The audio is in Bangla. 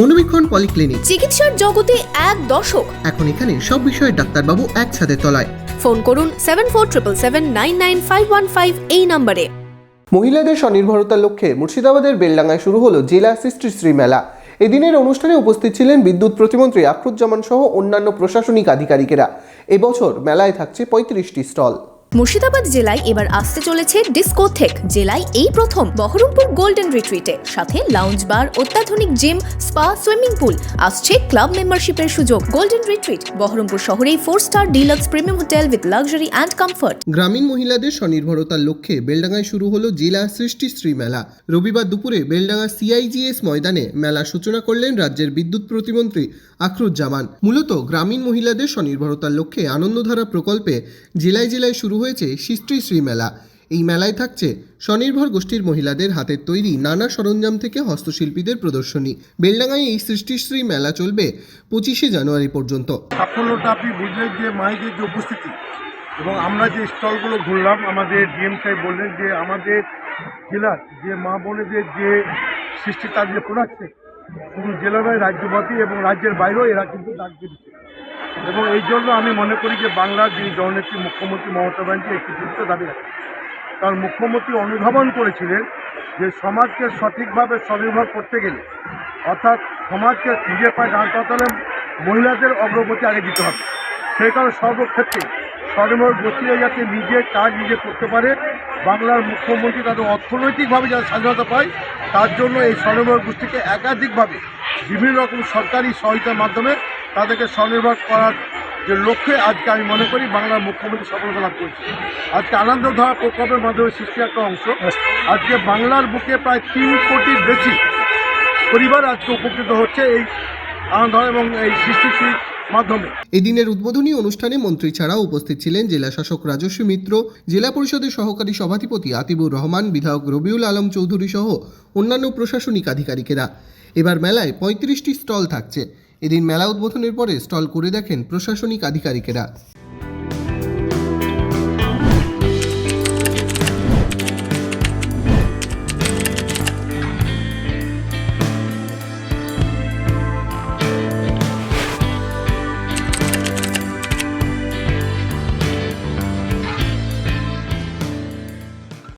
মনোবীক্ষণ পলিক্লিনিক। চিকিৎসার জগতে এক দশক এখন এখানে সব বিষয়ে ডাক্তারবাবু একসাথে তলায়। ফোন করুন seven four triple seven nine nine five one five এই নম্বরে। মহিলাদের স্বনির্ভরতার লক্ষ্যে মুর্শিদাবাদের বেলডাঙ্গায় শুরু হলো জেলা সৃষ্টিশ্রী মেলা এদিনের অনুষ্ঠানে উপস্থিত ছিলেন বিদ্যুৎ প্রতিমন্ত্রী আখরুজ্জামান সহ অন্যান্য প্রশাসনিক আধিকারিকেরা। এবছর মেলায় থাকছে পঁয়ত্রিশটি স্টল। মুর্শিদাবাদ জেলায় এবার আসতে চলেছে ডিস্কোথেক জেলায় এই প্রথম বহরমপুর গোল্ডেন রিট্রিটে। সাথে লাউঞ্জ বার অত্যাধুনিক জিম স্পা সুইমিং পুল আসছে ক্লাব মেম্বারশিপের সুযোগ। গোল্ডেন রিট্রিট, বহরমপুর শহরেই four star deluxe premium hotel with luxury and comfort গ্রামীণ মহিলাদের স্বনির্ভরতার লক্ষ্যে বেলডাঙ্গায় শুরু হলো জেলা সৃষ্টিশ্রী মেলা। রবিবার দুপুরে বেলডাঙ্গা সিআইজিএস ময়দানে মেলা সূচনা করলেন রাজ্যের বিদ্যুৎ প্রতিমন্ত্রী আখরুজ্জামান। মূলত গ্রামীণ মহিলাদের স্বনির্ভরতার লক্ষ্যে আনন্দধারা প্রকল্পে জেলায় জেলায় শুরু হয়েছে সৃষ্টিশ্রী মেলা। এই মেলায় থাকছে স্বনির্ভর গোষ্ঠীর মহিলাদের হাতের তৈরি নানা সরঞ্জাম থেকে হস্তশিল্পীদের প্রদর্শনী। বেলডাঙ্গায় এই সৃষ্টিশ্রী মেলা চলবে পঁচিশে জানুয়ারি পর্যন্ত। সাফল্যটা আপনি বুঝলেন যে মায়েদের যে উপস্থিতি এবং আমরা যে স্টলগুলো ঘুরলাম, আমাদের ডিএম সাহেব বললেন যে আমাদের জেলার যে মা বোনেদের যে সৃষ্টি তার যে প্রোডাক্ট শুধু জেলা নয় এবং রাজ্যের বাইরেও এরা কিন্তু ডাক দিচ্ছে। এবং এই জন্য আমি মনে করি যে বাংলার যিনি জননেত্রী মুখ্যমন্ত্রী মমতা ব্যানার্জি একটি গুরুত্ব দাবি রাখেন। কারণ মুখ্যমন্ত্রী অনুধাবন করেছিলেন যে সমাজকে সঠিকভাবে স্বনির্ভর করতে গেলে, অর্থাৎ সমাজকে নিজের পায়ে দাঁড় মহিলাদের অগ্রগতি আগে দিতে হবে। সেই কারণে সর্বক্ষেত্রে স্বনির্ভর গোষ্ঠীরা যাতে নিজের কাজ নিজে করতে পারে, বাংলার মুখ্যমন্ত্রী তাদের অর্থনৈতিকভাবে যাতে স্বাধীনতা পায়, তার জন্য এই স্বনির্ভর গোষ্ঠীকে একাধিকভাবে বিভিন্ন রকম সরকারি সহায়তার মাধ্যমে তাদেরকে স্বনির্ভর করার যে লক্ষ্যে আজকে আমি মনে করি বাংলার মুখ্যমন্ত্রী সফলতা লাভ করেছে। আজকে আনন্দধারা প্রকল্পের মাধ্যমে সৃষ্টি একটা অংশ। আজকে বাংলার বুকে প্রায় তিন কোটির বেশি পরিবার আজকে উপকৃত হচ্ছে এই আনন্দধারা এবং এই সৃষ্টির মাধ্যমে। এদিনের উদ্বোধনী অনুষ্ঠানে মন্ত্রী ছাড়াও উপস্থিত ছিলেন জেলা শাসক রাজস্বী মিত্র, জেলা পরিষদের সহকারী সভাধিপতি আতিবুর রহমান, বিধায়ক রবিউল আলম চৌধুরী সহ অন্যান্য প্রশাসনিক আধিকারিকেরা। এবার মেলায় পঁয়ত্রিশটি স্টল থাকছে। এদিন মেলা উদ্বোধনের পরে স্টল করে দেখেন প্রশাসনিক আধিকারিকেরা।